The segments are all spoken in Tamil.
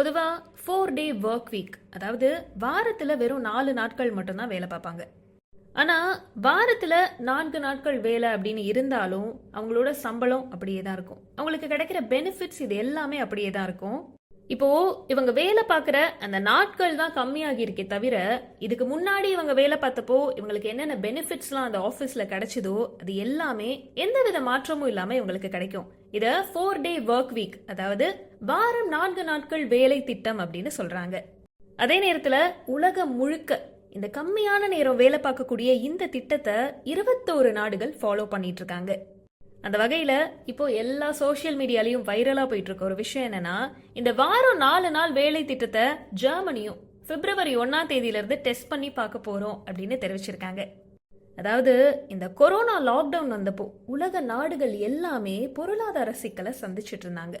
பொதுவாக ஃபோர் டே ஒர்க் வீக் அதாவது வாரத்தில் வெறும் நாலு நாட்கள் மட்டும்தான் வேலை பார்ப்பாங்க. ஆனால் வாரத்தில் நான்கு நாட்கள் வேலை அப்படின்னு இருந்தாலும் அவங்களோட சம்பளம் அப்படியே தான் இருக்கும். அவங்களுக்கு கிடைக்கிற பெனிஃபிட்ஸ் இது எல்லாமே அப்படியே தான் இருக்கும். இப்போ இவங்க வேலை பார்க்குற அந்த நாட்கள் தான் கம்மியாகி இருக்கே தவிர இதுக்கு முன்னாடி இவங்க வேலை பார்த்தப்போ இவங்களுக்கு என்னென்ன பெனிஃபிட்ஸ்லாம் அந்த ஆஃபீஸில் கிடைச்சதோ அது எல்லாமே எந்தவித மாற்றமும் இல்லாமல் இவங்களுக்கு கிடைக்கும். இதை ஃபோர் டே ஒர்க் வீக் அதாவது வாரம் நான்கு நாட்கள் வேலை திட்டம் அப்படின்னு சொல்கிறாங்க அதே நேரத்தில் உலகம் முழுக்க இந்த கம்மியான நேரம் வேலை பார்க்கக்கூடிய இந்த திட்டத்தை இருபத்தோரு நாடுகள் ஃபாலோ பண்ணிட்டு இருக்காங்க. அந்த வகையில் இப்போ எல்லா சோஷியல் மீடியாலையும் வைரலாக போயிட்டு இருக்க ஒரு விஷயம் என்னன்னா இந்த வாரம் நாலு நாள் வேலை திட்டத்தை ஜெர்மனியும் பிப்ரவரி ஒன்னாம் தேதியிலிருந்து டெஸ்ட் பண்ணி பார்க்க போறோம் அப்படின்னு தெரிவிச்சிருக்காங்க. அதாவது இந்த கொரோனா லாக்டவுன் வந்தப்போ உலக நாடுகள் எல்லாமே பொருளாதார சிக்கலை சந்திச்சிட்டு இருந்தாங்க.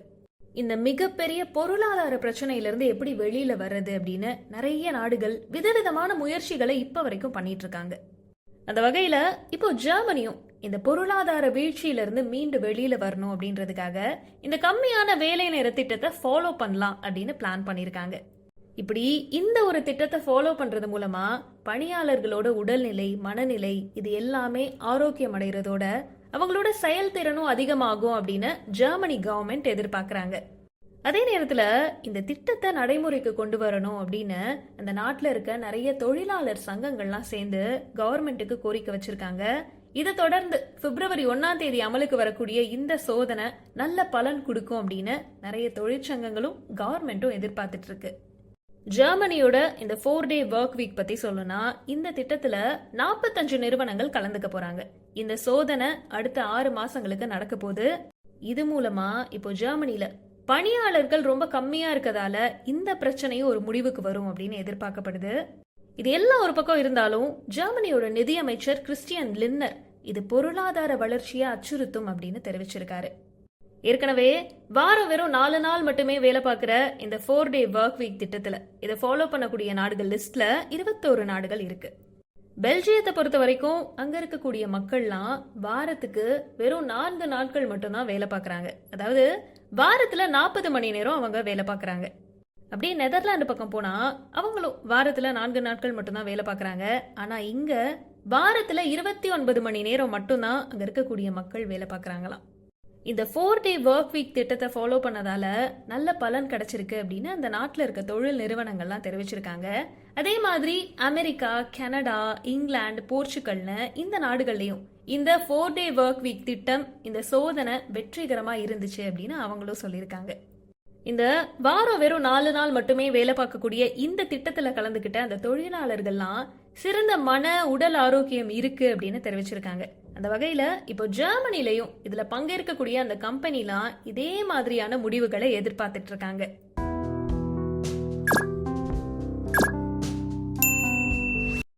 இந்த மிகப்பெரிய பொருளாதார பிரச்சனையிலிருந்து எப்படி வெளியில வர்றது அப்படின்னு நிறைய நாடுகள் விதவிதமான முயற்சிகளை இப்ப வரைக்கும் பண்ணிட்டு இருக்காங்க. அந்த வகையில இப்போ ஜெர்மனியும் இந்த பொருளாதார வீழ்ச்சியிலிருந்து மீண்டு வெளியில வரணும் அப்படின்றதுக்காக இந்த கம்மியான வேலை நேர திட்டத்தை ஃபாலோ பண்ணலாம் அப்படின்னு பிளான் பண்ணியிருக்காங்க. இப்படி இந்த ஒரு திட்டத்தை ஃபாலோ பண்றது மூலமா பணியாளர்களோட உடல்நிலை மனநிலை இது எல்லாமே ஆரோக்கியம் அடைகிறதோட அவங்களோட செயல்திறனும் அதிகமாகும் அப்படின்னு ஜெர்மனி கவர்மெண்ட் எதிர்பார்க்கறாங்க. அதே நேரத்தில் இந்த திட்டத்தை நடைமுறைக்கு கொண்டு வரணும் அப்படின்னு அந்த நாட்டில் இருக்க நிறைய தொழிலாளர் சங்கங்கள்லாம் சேர்ந்து கவர்மெண்ட்டுக்கு கோரிக்கை வச்சிருக்காங்க. இதை தொடர்ந்து பிப்ரவரி ஒன்னாம் தேதி அமலுக்கு வரக்கூடிய இந்த சோதனை நல்ல பலன் கொடுக்கும் அப்படின்னு நிறைய தொழிற்சங்கங்களும் கவர்மெண்ட்டும் எதிர்பார்த்துட்டு இருக்கு. ஜெர்மனியோட இந்த ஃபோர் டே ஒர்க் வீக் பத்தி சொல்லணும்னா இந்த திட்டத்துல நாற்பத்தஞ்சு நிறுவனங்கள் கலந்துக்க போறாங்க. இந்த சோதனை அடுத்த ஆறு மாசங்களுக்கு நடக்க போகுது. இது மூலமா இப்போ ஜெர்மனில பணியாளர்கள் ரொம்ப கம்மியா இருக்கதால இந்த பிரச்சனையும் ஒரு முடிவுக்கு வரும் அப்படின்னு எதிர்பார்க்கப்படுது. இது எல்லாம் ஒரு பக்கம் இருந்தாலும் ஜெர்மனியோட நிதியமைச்சர் கிறிஸ்டியன் லின்னர் இது பொருளாதார வளர்ச்சியை அச்சுறுத்தும் அப்படின்னு தெரிவிச்சிருக்காரு. ஏற்கனவே வாரம் வெறும் நாலு நாள் மட்டுமே வேலை பார்க்குற இந்த ஃபோர் டே ஒர்க் வீக் திட்டத்தில் இதை ஃபாலோ பண்ணக்கூடிய நாடுகள் லிஸ்ட்ல இருபத்தோரு நாடுகள் இருக்கு. பெல்ஜியத்தை பொறுத்த வரைக்கும் அங்க இருக்கக்கூடிய மக்கள்லாம் வாரத்துக்கு வெறும் நான்கு நாட்கள் மட்டும்தான் வேலை பார்க்குறாங்க. அதாவது வாரத்துல நாற்பது மணி நேரம் அவங்க வேலை பார்க்குறாங்க. அப்படியே நெதர்லாந்து பக்கம் போனா அவங்களும் வாரத்துல நான்கு நாட்கள் மட்டும்தான் வேலை பார்க்குறாங்க. ஆனா இங்க வாரத்துல இருபத்தி ஒன்பது மணி நேரம் மட்டும்தான் அங்க இருக்கக்கூடிய மக்கள் வேலை பார்க்குறாங்களாம். இந்த ஃபோர் டே ஒர்க் வீக் திட்டத்தை ஃபாலோ பண்ணதால நல்ல பலன் கிடைச்சிருக்கு அப்படின்னு அந்த நாட்டில் இருக்க தொழில் நிறுவனங்கள்லாம் தெரிவிச்சிருக்காங்க. அதே மாதிரி அமெரிக்கா கனடா இங்கிலாந்து போர்ச்சுகல்னு இந்த நாடுகள்லையும் இந்த ஃபோர் டே ஒர்க் வீக் திட்டம் இந்த சோதனை வெற்றிகரமாக இருந்துச்சு அப்படின்னு அவங்களும் சொல்லியிருக்காங்க. இந்த வாரம் வெறும் நாலு நாள் மட்டுமே வேலை பார்க்கக்கூடிய இந்த திட்டத்தில் கலந்துக்கிட்ட அந்த தொழிலாளர்கள்லாம் சிறந்த மன உடல் ஆரோக்கியம் இருக்கு அப்படின்னு தெரிவிச்சிருக்காங்க. அந்த வகையில இப்போ ஜெர்மனிலையும் இதுல பங்கேற்கக்கூடிய அந்த கம்பெனிலாம் இதே மாதிரியான முடிவுகளை எதிர்பார்த்துட்டு இருக்காங்க.